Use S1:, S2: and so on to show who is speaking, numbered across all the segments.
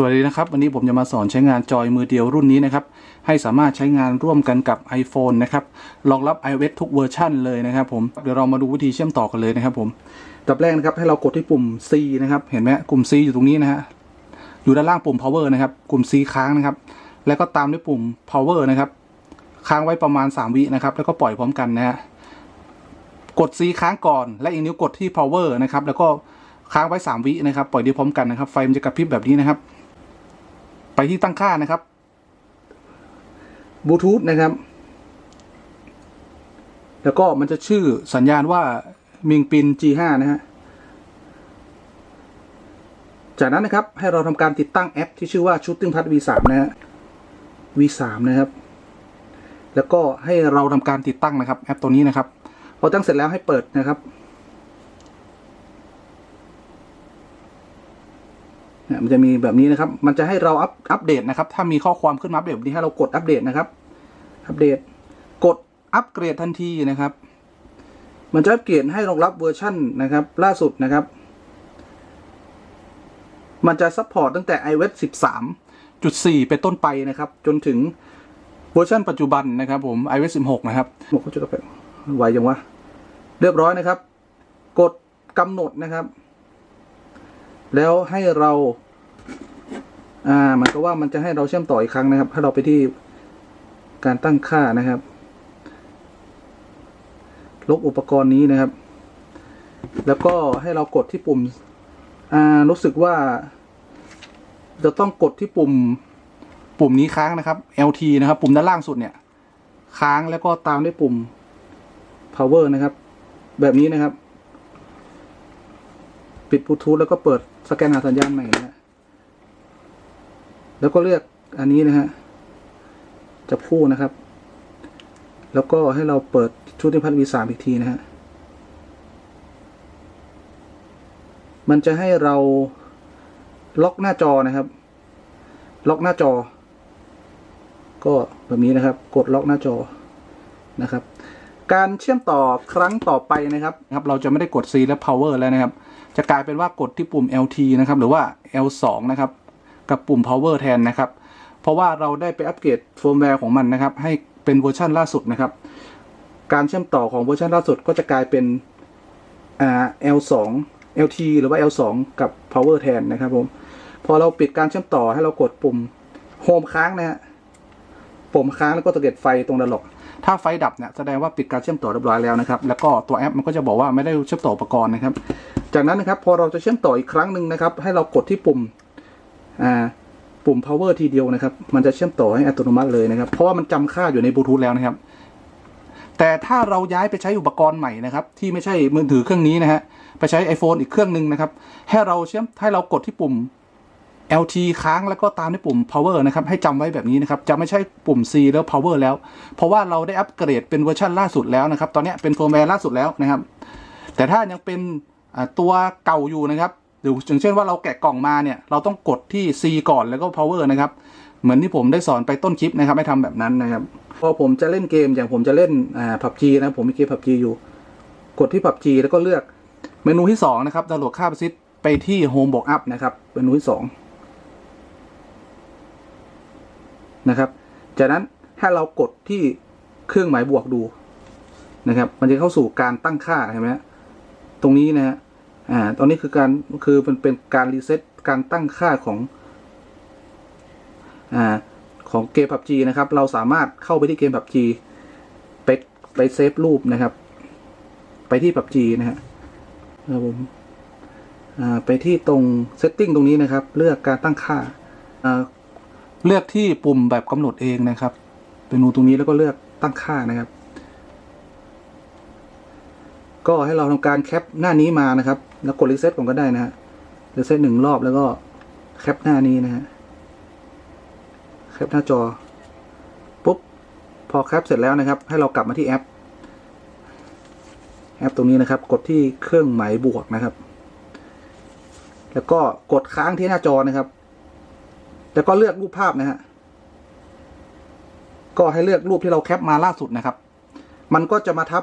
S1: สวัสดีนะครับ วันนี้ผมจะมาสอนใช้งานจอยมือเดียวรุ่นนี้นะครับ ให้สามารถใช้งานร่วมกันกับ iPhone นะครับรองรับ iOS ทุกเวอร์ชันเลยนะครับผมเดี๋ยวเรามาดูวิธีเชื่อมต่อกันเลยนะครับผมดับแรกนะครับให้เรากดที่ปุ่ม C นะครับ เห็นไหมปุ่ม C อยู่ตรงนี้นะฮะอยู่ด้านล่างปุ่ม power นะครับปุ่ม C ค้างนะครับ แล้วก็ตามด้วยปุ่ม power นะครับ ค้างไว้ประมาณ 3 วินะครับ แล้วก็ปล่อยพร้อมกันนะฮะกด C ค้างก่อน และอีกนิ้วกดที่ power นะครับ แล้วก็ค้างไว้ 3 วินะครับ ปล่อยดีวพร้อมกันนะครับ ไฟมันจะกระพริบแบบนี้นะครับ ไปที่ตั้งค่านะครับบลูทูธนะครับ แล้วก็มันจะชื่อสัญญาณว่ามิงปิน G5 นะฮะ จากนั้นนะครับให้เราทำการติดตั้งแอปที่ชื่อว่า Shooting Pad V3 นะฮะ V3 นะครับ แล้วก็ให้เราทำการติดตั้งนะครับ แอปตัวนี้นะครับ พอตั้งเสร็จแล้วให้เปิดนะครับ เนี่ยมันจะมีแบบนี้นะครับ มันจะให้เราอัปอัปเดตนะครับ ถ้ามีข้อความขึ้นมาแบบนี้ให้เรากดอัปเดตนะครับ อัปเดต กดอัปเกรดทันทีนะครับ มันจะอัปเกรดให้รองรับเวอร์ชั่นนะครับ ล่าสุดนะครับ มันจะซัพพอร์ตตั้งแต่ iOS 13.4 เป็นต้นไปนะครับ จนถึงเวอร์ชันปัจจุบันนะครับผม iOS 16 นะครับบอกจะกระแปไวจังวะ เรียบร้อยนะครับ กดกำหนดนะครับ แล้วให้เรา อ่าหมายก็ว่ามันจะให้เราเชื่อมต่ออีกครั้งนะครับให้เราไปที่การตั้งค่านะครับ ลบอุปกรณ์นี้นะครับ แล้วก็ให้เรากดที่ปุ่ม อ่า รู้สึกว่า จะต้องกดที่ปุ่ม ปุ่มนี้ค้างนะครับ LT นะครับ ปุ่มด้านล่างสุดเนี่ย ค้างแล้วก็ตามด้วยปุ่ม power นะครับ แบบนี้นะครับ ปิดบลูทูธแล้วก็เปิดสแกนหาสัญญาณใหม่นะ แล้วก็เลือกอันนี้นะฮะจะพูดนะครับ แล้วก็ให้เราเปิดชุดที่พัดวีสามอีกทีนะฮะมันจะให้เราล็อกหน้าจอนะครับ ล็อกหน้าจอ ก็แบบนี้นะครับ กดล็อกหน้าจอนะครับ การเชื่อมต่อครั้งต่อไปนะครับครับ เราจะไม่ได้กด C และ power แล้วนะครับ จะกลายเป็นว่ากดที่ปุ่ม LT นะครับ หรือว่า L2 นะครับ กับปุ่ม power แทนนะครับ เพราะว่าเราได้ไปอัปเกรดเฟิร์มแวร์ของมันนะครับ ให้เป็นเวอร์ชันล่าสุดนะครับ การเชื่อมต่อของเวอร์ชันล่าสุดก็จะกลายเป็น L2 LT หรือว่า L2 กับ power แทนนะครับผม พอเราปิดการเชื่อมต่อให้เรากดปุ่ม home ค้างนะฮะ ปุ่มค้างแล้วก็ตะเกียบไฟตรงดันล็อกถ้าไฟดับเนี่ยแสดงว่าปิดการเชื่อมต่อเรียบร้อยแล้วนะครับ แล้วก็ตัวแอปมันก็จะบอกว่าไม่ได้เชื่อมต่ออุปกรณ์นะครับ จากนั้นนะครับพอเราจะเชื่อมต่ออีกครั้งหนึ่งนะครับ ให้เรากดที่ปุ่ม ปุ่ม power ทีเดียวนะครับ มันจะเชื่อมต่อให้อัตโนมัติเลยนะครับ เพราะว่ามันจำค่าอยู่ในบลูทูธแล้วนะครับ แต่ถ้าเราย้ายไปใช้อุปกรณ์ใหม่นะครับ ที่ไม่ใช่มือถือเครื่องนี้นะฮะ ไปใช้ iPhone อีกเครื่องหนึ่งนะครับ ให้เราเชื่อม ให้เรากดที่ปุ่ม LT ค้างแล้วก็ตามด้วยปุ่ม power นะครับ ให้จำไว้แบบนี้นะครับ จะไม่ใช่ปุ่ม C แล้ว power แล้ว เพราะว่าเราได้อัปเกรดเป็นเวอร์ชันล่าสุดแล้วนะครับ ตอนนี้เป็นเฟิร์มแวร์ล่าสุดแล้วนะครับ แต่ถ้ายังเป็นตัวเก่าอยู่นะครับ หรืออย่างเช่นว่าเราแกะกล่องมาเนี่ย เราต้องกดที่ C ก่อนแล้วก็ power นะครับ เหมือนที่ผมได้สอนไปต้นคลิปนะครับ ให้ทำแบบนั้นนะครับ พอผมจะเล่นเกมอย่างผมจะเล่นอ่า PUBG นะ ผมมีเกม PUBG อยู่ กดที่ PUBG แล้วก็เลือกเมนูที่สองนะครับดาวน์โหลดค่าประสิทธิ์ไปที่ Home บวก Up นะครับ เมนูที่สองนะครับ จากนั้นให้เรากดที่เครื่องหมายบวกดูนะครับ มันจะเข้าสู่การตั้งค่าเห็นไหมตรงนี้นะฮะ อ่าตอนนี้คือการคือมันเป็นการรีเซ็ตการตั้งค่าของอ่าของเกม PUBG นะครับ เราสามารถเข้าไปที่เกม PUBG ไปไปเซฟรูปนะครับ ไปที่ PUBG นะฮะครับผมอ่าไปที่ตรง setting ตรงนี้นะครับ เลือกการตั้งค่าอ่า เลือกที่ปุ่มแบบกำหนดเองนะครับเมนูตรงนี้แล้วก็เลือกตั้งค่านะครับ ก็ให้เราทำการแคปหน้านี้มานะครับ แล้วกดรีเซ็ตก่อนก็ได้นะฮะรีเซ็ตหนึ่งรอบแล้วก็แคปหน้านี้นะฮะแคปหน้าจอปุ๊บพอแคปเสร็จแล้วนะครับ ให้เรากลับมาที่แอป แอปตรงนี้นะครับ กดที่เครื่องหมายบวกนะครับ แล้วก็กดค้างที่หน้าจอนะครับ แล้วก็เลือกรูปภาพนะฮะก็ให้เลือกรูปที่เราแคปมาล่าสุดนะครับ มันก็จะมาทับ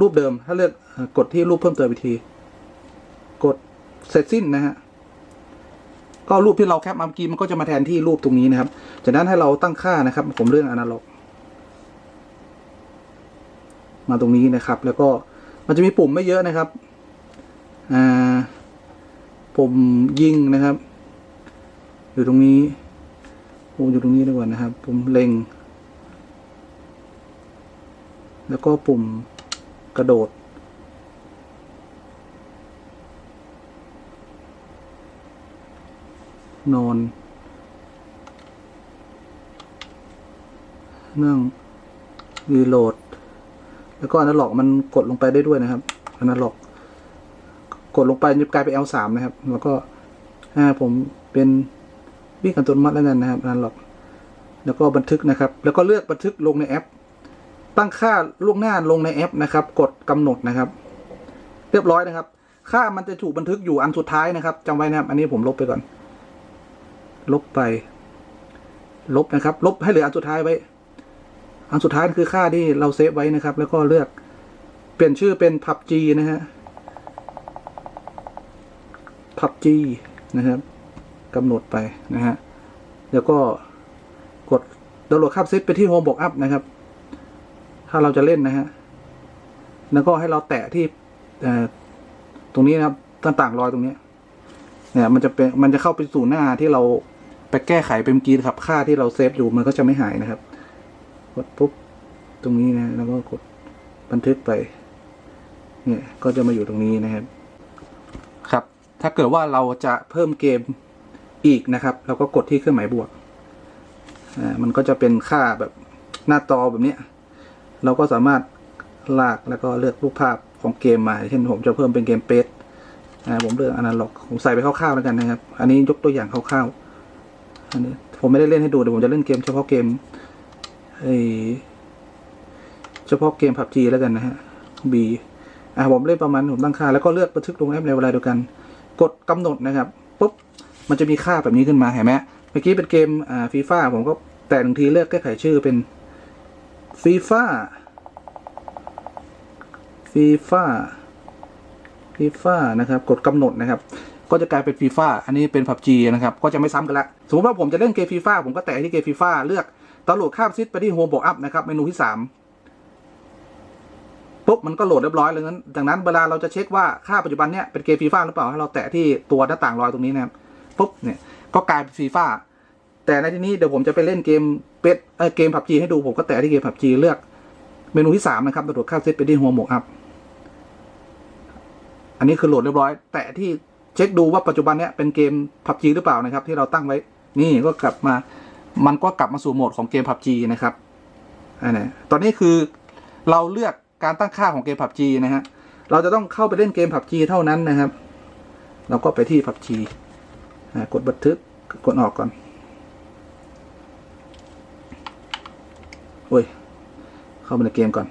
S1: รูปเดิม ถ้าเลือกกดที่รูปเพิ่มเติมอีกที กดเสร็จสิ้นนะฮะก็รูปที่เราแคปมาเมื่อกี้มันก็จะมาแทนที่รูปตรงนี้นะครับ จากนั้นให้เราตั้งค่านะครับ ผมเลื่อนอนาล็อก มาตรงนี้นะครับ แล้วก็มันจะมีปุ่มไม่เยอะนะครับอ่าปุ่มยิงนะครับ อยู่ตรงนี้ผมอยู่ตรงนี้ดีกว่านะครับปุ่มเล็ง แล้วก็ปุ่มกระโดด นอนนั่งรีโหลด แล้วก็อนาล็อกมันกดลงไปได้ด้วยนะครับอนาล็อก กดลงไปจะกลายเป็น L3 นะครับ แล้วก็อ่าผมเป็นวิ่งอัตโนมัติแล้วกันนะครับอนาล็อก แล้วก็บันทึกนะครับ แล้วก็เลือกบันทึกลงในแอป ตั้งค่าล่วงหน้าลงในแอปนะครับ กดกำหนดนะครับ เรียบร้อยนะครับ ค่ามันจะถูกบันทึกอยู่อันสุดท้ายนะครับจำไว้นะครับ อันนี้ผมลบไปก่อน ลบไป ลบนะครับ ลบให้เหลืออันสุดท้ายไว้ อันสุดท้ายคือค่าที่เราเซฟไว้นะครับ แล้วก็เลือกเปลี่ยนชื่อเป็น PUBG นะฮะ PUBG นะครับกำหนดไปนะฮะ แล้วก็กดดาวน์โหลดข้ามเซตไปที่โฮมบอกอัพนะครับ ถ้าเราจะเล่นนะฮะ แล้วก็ให้เราแตะที่ตรงนี้นะครับต่างๆรอยตรงนี้เนี่ยมันจะเป็นมันจะเข้าไปสู่หน้าที่เรา ไปแก้ไขเป็นกีนะครับ ค่าที่เราเซฟอยู่มันก็จะไม่หายนะครับ กดปุ๊บตรงนี้นะ แล้วก็กดบันทึกไป เนี่ยก็จะมาอยู่ตรงนี้นะครับ ครับ ถ้าเกิดว่าเราจะเพิ่มเกมอีกนะครับ เราก็กดที่เครื่องหมายบวก อ่า มันก็จะเป็นค่าแบบหน้าจอแบบเนี้ยเราก็สามารถลากแล้วก็เลือกรูปภาพของเกมมา เช่นผมจะเพิ่มเป็นเกมเปสอ่า ผมเลือกอนาล็อก ผมใส่ไปคร่าวๆแล้วกันนะครับ อันนี้ยกตัวอย่างคร่าวๆ อันนี้ผมไม่ได้เล่นให้ดูเดี๋ยวผมจะเล่นเกมเฉพาะเกมไอเฉพาะเกมผับจีแล้วกันนะฮะ B อ่าผมเล่นประมาณผมตั้งค่าแล้วก็เลือกบันทึกลงแอปในเวลาเดียวกัน กดกำหนดนะครับปุ๊บมันจะมีค่าแบบนี้ขึ้นมาเห็นไหมเมื่อกี้เป็นเกมอ่าฟีฟ่าผมก็แตะหนึ่งทีเลือกแก้ไขชื่อเป็นฟีฟ่าฟีฟ่าฟีฟ่านะครับ กดกำหนดนะครับ ก็จะกลายเป็นฟีฟ่าอันนี้เป็นผับจีนะครับ ก็จะไม่ซ้ำกันละ สมมติว่าผมจะเล่นเกมฟีฟ่าผมก็แตะที่เกมฟีฟ่าเลือกดาวโหลดข้ามซิดไปที่โฮมบอกอัพนะครับ เมนูที่สามปุ๊บ มันก็โหลดเรียบร้อยเลยงั้นดังนั้นเวลาเราจะเช็คว่าค่าปัจจุบันเนี่ยเป็นเกมฟีฟ่าหรือเปล่าให้เราแตะที่ตัวหน้าต่างรอยตรงนี้นะครับปุ๊บเนี่ยก็กลายเป็นฟีฟ่าแต่ในที่นี้เดี๋ยวผมจะไปเล่นเกมเป็ดเเกมผับจีให้ดูผมก็แตะที่เกมผับจีเลือกเมนูที่สามนะครับดาวโหลดข้ามซิดไปที่โฮมบอกอัพอันนี้คือโหลดเรียบร้อย แตะที่ เช็คดูว่าปัจจุบันเนี้ยเป็นเกมผับจีหรือเปล่านะครับ ที่เราตั้งไว้ นี่ก็กลับมา มันก็กลับมาสู่โหมดของเกมผับจีนะครับอันนี้ตอนนี้คือเราเลือกการตั้งค่าของเกมผับจีนะฮะ เราจะต้องเข้าไปเล่นเกมผับจีเท่านั้นนะครับ เราก็ไปที่ผับจีกดบันทึก กดออกก่อนโอ้ย เข้าไปในเกมก่อน